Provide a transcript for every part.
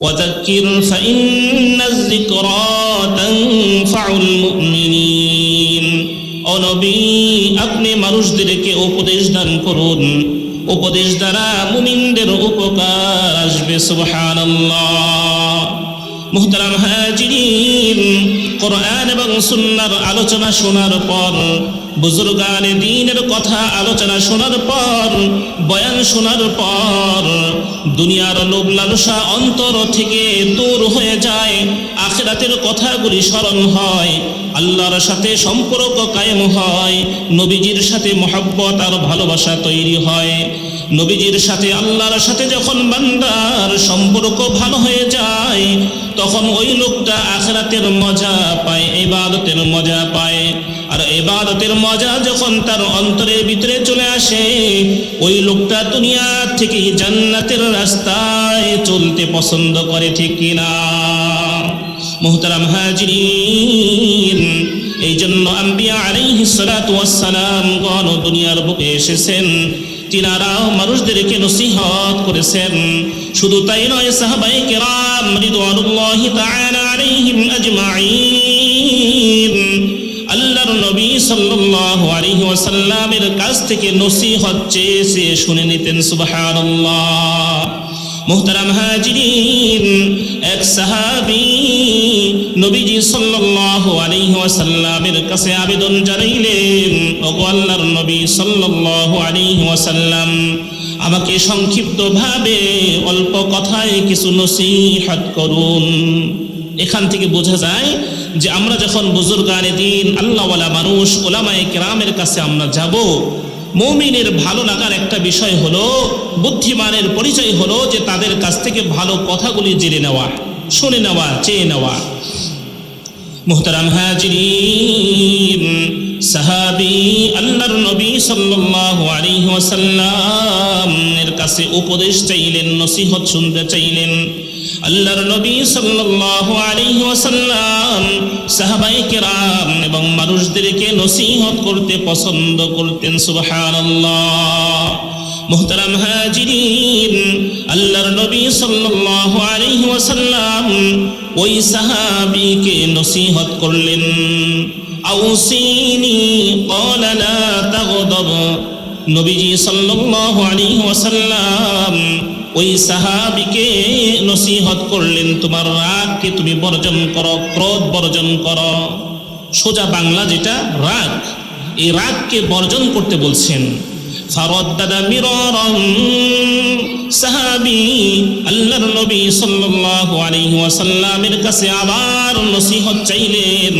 وذكر فإن الذكرى تنفع المؤمنين ও নবী আপনি মানুষদেরকে উপদেশ দান করুন উপদেশ দ্বারা মুমিনদের উপকার আসবে সুবহানাল্লাহ মুহতারাম হাজিরিন কোরআন এবং সুন্নার আলোচনা শোনার পর বুজুর্গান দিনের কথা আলোচনা শোনার পর, বয়ান শোনার পর, দুনিয়ার লোভ লালসা অন্তর থেকে দূর হয়ে যায়, আখেরাতের কথাগুলি স্মরণ হয়, আল্লাহর সাথে সম্পর্ক কায়েম হয়, নবীজির সাথে মহাব্বত আর ভালোবাসা তৈরি হয়। নবীজির সাথে, আল্লাহর সাথে যখন বান্দার সম্পর্ক ভালো হয়ে যায়, তখন ওই লোকটা আখরাতের মজা পায়, এবাদতের মজা পায়। আর এবাদতের মজা যখন তার অন্তরের ভিতরে চলে আসে, ওই লোকটা দুনিয়া থেকে জান্নাতের রাস্তায় চলতে পছন্দ করে, ঠিক কিনা মোহতারাম হাজিরিন এই জন্য আম্বিয়া আলাইহি সালাতু ওয়াসসালাম গণ দুনিয়ার বুকে এসেছেন। তিনারাও মানুষদেরকে নসিহত করেছেন। শুধু তাই নয় সাহাবাই কেরাম রিদওয়ানুল্লাহি তাআলা আলাইহিম আজমাইন আল্লাহর নবী সাল্লাল্লাহু আলাইহি ওয়াসাল্লামের কাছ থেকে নসিহত চেয়ে সে শুনে নিতেন, সুবহানাল্লাহ। মুহতারাম হাজিরিন, এক সাহাবী নবীজি সাল্লাল্লাহু আলাইহি ওয়াসাল্লামের কাছে আবেদন জানাইলেন, ওগো আল্লাহর নবী সাল্লাল্লাহু আলাইহি ওয়াসাল্লাম, আমাকে সংক্ষিপ্তভাবে অল্প কথায় কিছু নসিহত করুন। এখান থেকে বোঝা যায় যে আমরা যখন বুজুর্গ বুজুর্গানে দিন আল্লাহওয়ালা মানুষ ওলামায়ে কেরামের কাছে আমরা যাব, মৌমিনের ভালো লাগার একটা বিষয় হলো, বুদ্ধিমানের পরিচয় হলো যে তাদের কাছ থেকে ভালো কথাগুলি জেনে নেওয়া। শুনে নেওয়া, চেয়ে নেওয়া। মুহতারাম হাজিরিন, সাহাবি আল্লাহর নবী সাল্লাল্লাহু আলাইহি ওয়াসাল্লাম এর কাছে উপদেশ চাইলেন, নসিহত শুনতে চাইলেন। আল্লাহর নবী সাল্লাল্লাহু আলাইহি ওয়াসাল্লাম সাহাবায়ে কেরাম এবং মানুষদেরকে নসিহত করতে পছন্দ করতেন, সুবহানাল্লাহ। মোহতারাম হাজিরিন, আল্লাহর নবী সাল্লাল্লাহু আলাইহি ওয়াসাল্লাম ওই সাহাবিকে নসিহত করলেন। আউসিনি ক্বালা লা তাগদাব, নবীজি সাল্লাল্লাহু আলাইহি ওয়াসাল্লাম ওই সাহাবিকে নসিহত করলেন, তোমার রাগকে তুমি বর্জন করো, ক্রোধ বর্জন করো। সোজা বাংলা যেটা, রাগ। এই রাগকে বর্জন করতে বলছেন। ফারদ্দাদা মিররম সাহাবী আল্লাহর নবী সাল্লাল্লাহু আলাইহি ওয়াসাল্লামের কাছে আবার নসিহত চাইলেন।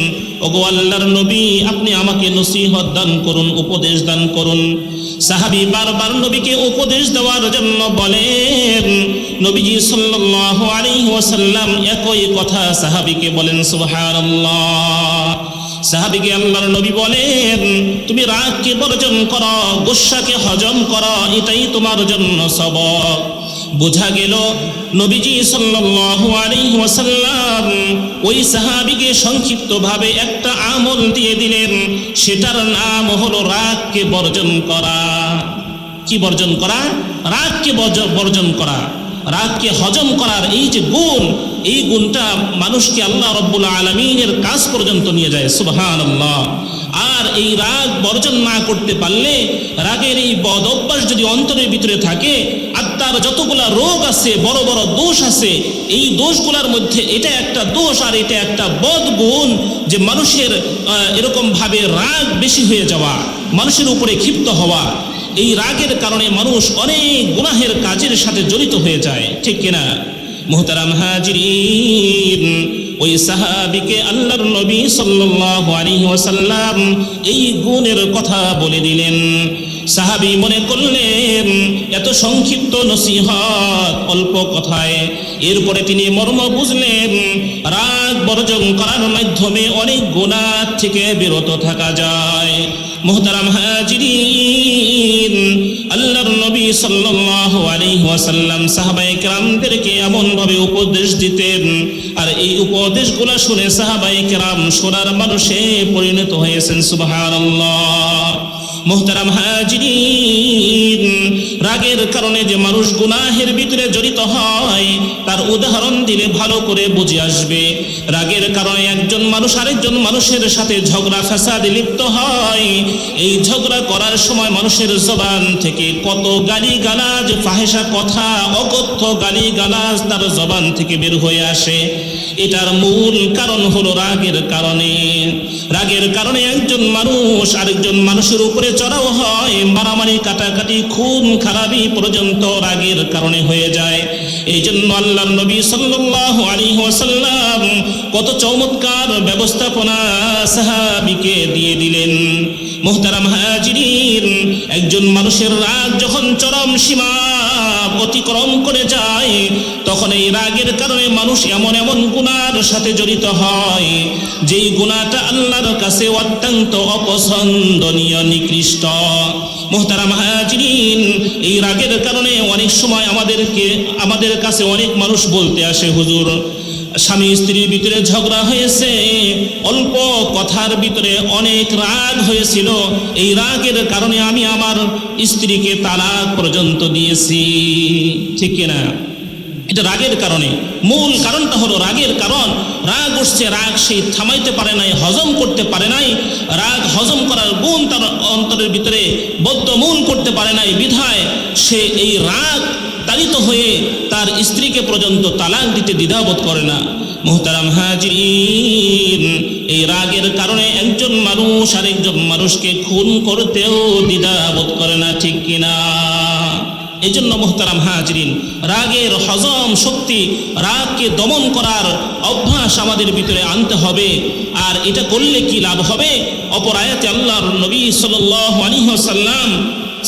ওগো আল্লাহর নবী, আপনি আমাকে নসিহত দান করুন, উপদেশ দান করুন। সাহাবী বারবার নবীকে উপদেশ দেওয়ার জন্য বলেন, নবীজি সাল্লাল্লাহু আলাইহি ওয়াসাল্লাম একই কথা সাহাবীকে বলেন, সুবহানাল্লাহ। সাহাবিকে আল্লাহর নবী বলেন, তুমি রাগকে বর্জন করো গুসাকে হজম করো, এটাই তোমার জন্য সবক। বোঝা গেল, নবীজি সাল্লাল্লাহু আলাইহি ওয়াসাল্লাম ওই সাহাবীকে সংক্ষিপ্তভাবে একটা আমল দিয়ে দিলেন, সেটার নাম হলো রাগকে বর্জন করা। কি বর্জন করা? রাগকে বর্জ- বর্জন করা। রাগকে হজম করার এই যে গুণ এই গুণটা মানুষকে আল্লাহ রব্বুল আলমিনের কাজ পর্যন্ত নিয়ে যায় সুবহান আল্লাহ আর এই রাগ বর্জন না করতে পারলে রাগের এই বদ অভ্যাস যদি অন্তরের ভিতরে থাকে আত্মার যতগুলা রোগ আছে বড় বড় দোষ আছে এই দোষগুলার মধ্যে এটা একটা দোষ আর এটা একটা বদ গুণ যে মানুষের আহ, এরকম ভাবে রাগ বেশি হয়ে যাওয়া মানুষের উপরে ক্ষিপ্ত হওয়া এই রাগের কারণে মানুষ অনেক গুনাহের কাজের সাথে জড়িত হয়ে যায় ঠিক কিনা? মোহতারাম হাজির ওই সাহাবিকে আল্লাহর নবী সাল্লাল্লাহু আলাইহি ওয়াসাল্লাম এই গুণের কথা বলে দিলেন। সাহাবী মনে করলেন, এত সংক্ষিপ্ত নসিহত অল্প কথায়। এরপরে তিনি মর্ম বুঝলেন, রাগ বর্জন করার মাধ্যমে অনেক গুনাহ থেকে বিরত থাকা যায়। মোহতারাম হাজিরিন, আল্লাহর নবী সাল্লাল্লাহু আলাইহি ওয়াসাল্লাম সাহাবায়ে কেরামদেরকে এমন ভাবে উপদেশ দিতেন, আর এই উপদেশগুলো শুনে সাহাবায়ে কেরাম সোনার মানুষে পরিণত হয়েছেন, সুবহানাল্লাহ। মোহতারাম হাজিরিন। রাগের কারণে যে মানুষ গুনাহের ভিতরে জড়িত হয়, তার উদাহরণ দিলে ভালো করে বুঝে আসবে। রাগের কারণে একজন মানুষ আরেকজন মানুষের সাথে ঝগড়া ফ্যাসাদে লিপ্ত হয়। এই ঝগড়া করার সময় মানুষের জবান থেকে কত গালি গালাজ ফাহেসা কথা, অকথ্য গালি গালাজ তার জবান থেকে বের হয়ে আসে। এটার মূল কারণ হলো রাগের কারণে। রাগের কারণে একজন মানুষ আরেকজন মানুষের উপরে চড়াও হয়, মারামারি, কাটাকাটি, খুন, খারাপি পর্যন্ত রাগের কারণে হয়ে যায়। এই জন্য আল্লাহ নবী সাল্লাহ আলী ওয়াসাল্লাম কত চমৎকার ব্যবস্থাপনা সাহাবিকে দিয়ে দিলেন। মোহতারাম হাজিরিন, একজন মানুষের রাগ যখন চরম সীমা অতিক্রম করে যায়, তখন এই রাগের কারণে মানুষ এমন এমন গুণার সাথে জড়িত হয়, যেই গুণাটা আল্লাহর কাছে অত্যন্ত অপছন্দনীয়, নিকৃষ্ট। মোহতারাম হাজিরিন, এই রাগের কারণে অনেক সময় আমাদেরকে, আমাদের কাছে অনেক মানুষ বলতে আসে, হুজুর স্বামী স্ত্রীর ভিতরে ঝগড়া হয়েছে। অল্প কথার ভিতরে অনেক রাগ হয়েছিল। এই রাগের কারণে আমি আমার স্ত্রীকে তালাক পর্যন্ত দিয়েছি। ঠিক কিনা? এটা রাগের কারণে। মূল কারণটা হলো রাগের কারণ। রাগ উঠছে, রাগ সে থামাইতে পারে নাই, হজম করতে পারে নাই। রাগ হজম করার গুণ তার অন্তরের ভিতরে বদ্ধমূল করতে পারে নাই। বিধায় সে এই রাগ তাড়িত হয়ে তার স্ত্রীকে পর্যন্ত তালাক দিতে দ্বিধাবোধ করে না। মোহতারাম হাজির এই রাগের কারণে একজন মানুষ আরেকজন মানুষকে খুন করতেও দ্বিধাবোধ করে না, ঠিক কিনা? এই জন্য মোহতারাম হাজরিন রাগের হজম শক্তি রাগকে দমন করার অভ্যাস আমাদের ভিতরে আনতে হবে আর এটা করলে কি লাভ হবে অপর আয়াতে আল্লাহর নবী সাল্লাম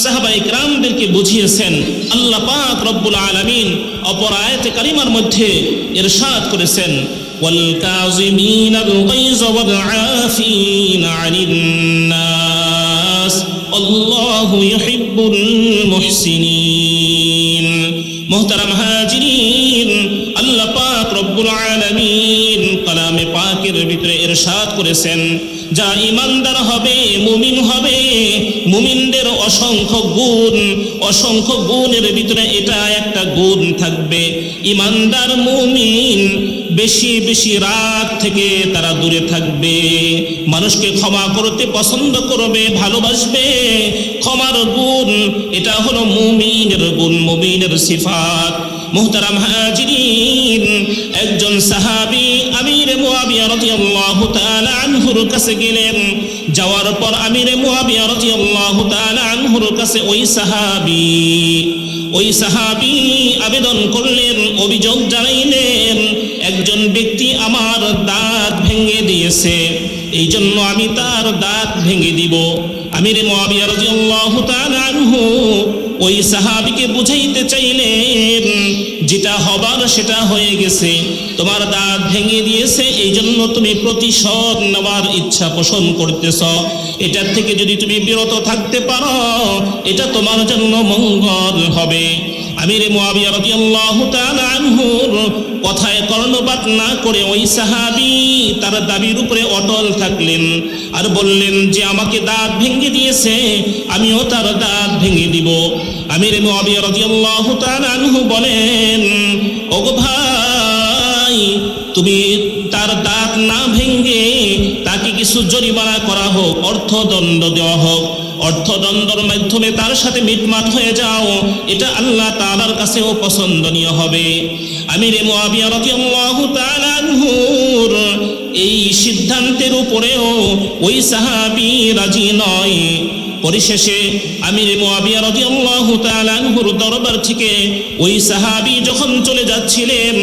সাহাবা ইকরামদেরকে বুঝিয়েছেন আল্লাহ পাক রব্বুল আলামিন অপর আয়াতে কারিমার মধ্যে ইরশাদ করেছেন والكاظمين الغيظ والعافين عن الناس আল্লাহু ইউহিব্বুল মুহসিনিন। মুহতারাম হাজিরিন, আল্লাহ পাক রব্বুল আলামিন কালামে পাকের ভিতরে ইরশাদ করেছেন, যা ইমানদার হবে, মুমিন হবে, মুমিনদের অসংখ্য গুণ, অসংখ্য গুণের ভিতরে এটা একটা গুণ থাকবে। ইমানদার মুমিন বেশি বেশি রাগ থেকে তারা দূরে থাকবে। মানুষকে ক্ষমা করতে পছন্দ করবে, ভালোবাসবে। ক্ষমার গুণ, এটা হলো মুমিনের গুণ, মুমিনের সিফাত। মুহতারাম হাজিরিন, একজন সাহাবী আমির মুয়াবিয়া রাদিয়াল্লাহু তাআলা আনহুর কাছে গেলেন। যাওয়ার পর আমির মুয়াবিয়া রাদিয়াল্লাহু তাআলা আনহুর কাছে ওই সাহাবী ওই সাহাবী আবেদন করলেন, অভিযোগ জানাইলেন একজন ব্যক্তি আমার দাঁত ভেঙে দিয়েছে এই জন্য আমি তার দাঁত ভেঙে দিব। আমির মুয়াবিয়া রাদিয়াল্লাহু তাআলা আনহু ওই সাহাবিকে বুঝাইতে চাইলেন, যেটা হবার সেটা হয়ে গেছে। তোমার দাঁত ভেঙে দিয়েছে এই জন্য তুমি প্রতিশোধ নেওয়ার ইচ্ছা পোষণ করতেছ। এটার থেকে যদি তুমি বিরত থাকতে পারো, এটা তোমার জন্য মঙ্গল হবে। আমির মুয়াবিয়া রাদিয়াল্লাহু তাআলা আনহুর কথায় কর্ণপাত না করে ওই সাহাবী তার দাবির উপরে অটল থাকলেন আর বললেন যে, আমাকে দাঁত ভেঙে দিয়েছে, আমিও তার দাঁত ভেঙে দিব। আমির মুয়াবিয়া রাদিয়াল্লাহু তাআলা আনহু বলেন, ওগো ভাই, তুমি তার দাঁত না ভেঙে তাকে কিছু জরিমানা করা হোক, অর্থদণ্ড দেওয়া হোক। অর্থদণ্ডর মাধ্যমে তার সাথে মিটমাট হয়ে যাও। এটা আল্লাহ তাআলার কাছেও পছন্দনীয় হবে। আমির আনহুর এই সিদ্ধান্তের উপরেও ওই সাহাবী রাজি নয়। পরিশেষে আমির মুয়াবিয়া রাদিয়াল্লাহু তাআলা আনহুর দরবার থেকে ওই সাহাবী যখন চলে যাচ্ছিলেন,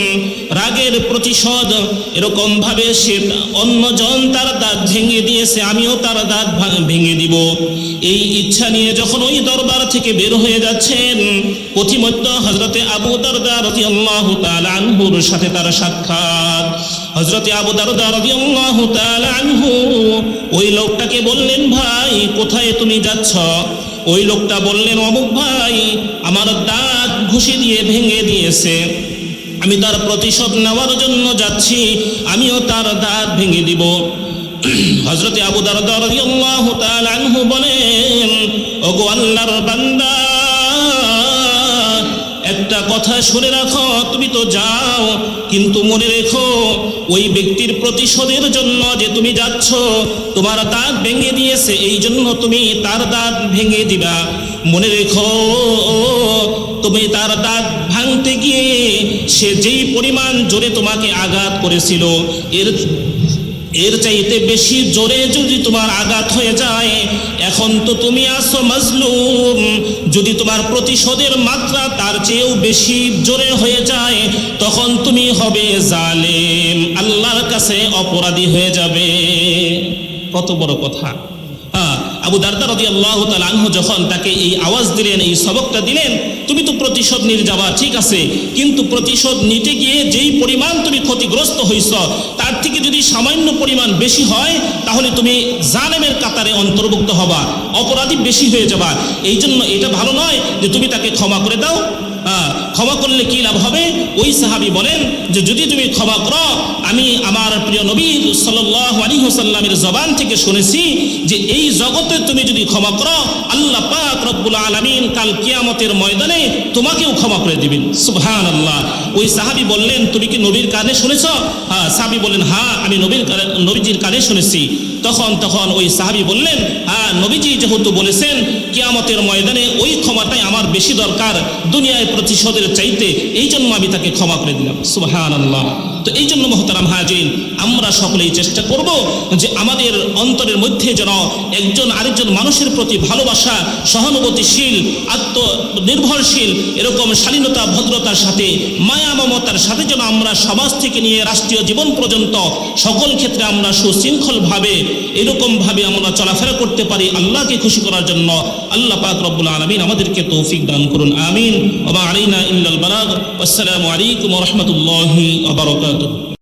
রাগের প্রতিশোধ এরকম ভাবে সে অন্যজন তার দাঁত ভেঙে দিয়েছে, আমিও তার দাঁত ভেঙে দিব। এই ইচ্ছা নিয়ে যখন ওই দরবার থেকে বের হয়ে যাচ্ছেন, পথিমধ্য হজরতে আবু দারদা রাদিয়াল্লাহু তাআলা আনহুর সাথে তার সাক্ষাৎ। হজরতে আবু রাদিয়াল্লাহু তাআলা আনহু, ওই লোকটাকে বললেন, ভাই, কোথায় তুমি যাচ্ছ? ওই লোকটা বললেন, অমুক ভাই, আমার দাঁত ঘুষি দিয়ে ভেঙে দিয়েছে। আমি তার প্রতিশোধ নেওয়ার জন্য যাচ্ছি, আমিও তার দাঁত ভেঙে দিব। হজরতে আবু দারদা রাদিয়াল্লাহু তাআলা আনহু বলেন, ওগো আল্লাহর বান্দা একটা কথা শুনে রাখো, তুমি তো যাও, কিন্তু মনে রেখো, ওই ব্যক্তির প্রতিশোধের জন্য যে তুমি যাচ্ছ, তোমার দাঁত ভেঙে দিয়েছে, এই জন্য তুমি তার দাঁত ভেঙে দিবা। মনে রেখো, তুমি তার দাঁত ভাঙতে গিয়ে সে যেই পরিমাণ জোরে তোমাকে আঘাত করেছিল, এর এর চাইতে বেশি জোরে যদি তোমার আঘাত হয়ে যায়, এখন তো তুমি আসো মজলুম। যদি তোমার প্রতিশোধের মাত্রা তার চেয়েও বেশি জোরে হয়ে যায়, তখন তুমি হবে জালেম। আল্লাহর কাছে অপরাধী হয়ে যাবে। কত বড় কথা। আবু দারদা রদি আল্লাহ আনহু যখন তাকে এই আওয়াজ দিলেন, এই সবকটা দিলেন, তুমি তো প্রতিশোধ নিয়ে যাওয়া ঠিক আছে, কিন্তু প্রতিশোধ নিতে গিয়ে যেই পরিমাণ তুমি ক্ষতিগ্রস্ত হইছ, তার থেকে যদি সামান্য পরিমাণ বেশি হয়, তাহলে তুমি জানেমের কাতারে অন্তর্ভুক্ত হবা, অপরাধী বেশি হয়ে যাবা। এই জন্য এটা ভালো নয় যে তুমি তাকে ক্ষমা করে দাও। ক্ষমা করলে কি লাভ হবে? ওই সাহাবি বলেন যে, যদি তুমি ক্ষমা করো, আমি আমার প্রিয় নবী সাল্লাহ আলী হোসাল্লামের জবান থেকে শুনেছি যে, এই জগতে তুমি যদি ক্ষমা করো, আল্লাহ পাক রব্বুল আলমিন কাল কিয়ামতের ময়দানে তোমাকেও ক্ষমা করে দিবেন। সুবহান আল্লাহ ওই সাহাবি বললেন, তুমি কি নবীর কানে শুনেছ? হ্যাঁ সাহাবি বললেন হ্যাঁ আমি নবীর কানে- নবীজির কানে শুনেছি। তখন তখন ওই সাহাবি বললেন হ্যাঁ নবীজি যেহেতু বলেছেন, কিয়ামতের ময়দানে ওই ক্ষমাটাই আমার বেশি দরকার, দুনিয়ায় প্রতিশোধের চাইতে এই জন্য আমি তাকে ক্ষমা করে দিলাম। সুবাহ আল্লাহ তো এই জন্য মহতারাম হাজিন আমরা সকলেই চেষ্টা করব যে আমাদের অন্তরের মধ্যে যেন একজন আরেকজন মানুষের প্রতি ভালোবাসা, সহানুভূতিশীল, আত্মনির্ভরশীল, এরকম শালীনতা, ভদ্রতার সাথে, মায়া, মমতার সাথে যেন আমরা সমাজ থেকে নিয়ে রাষ্ট্রীয় জীবন পর্যন্ত সকল ক্ষেত্রে আমরা সুশৃঙ্খলভাবে, এরকমভাবে আমরা চলাফেরা করতে পারি আল্লাহকে খুশি করার জন্য। আল্লাহ পাক রব্বুল আলমিন আমাদেরকে তৌফিক দান করুন, আমিন। ওবা ইল্লাল বালাগ। আসসালামু আলাইকুম রহমতুল্লাহি dato.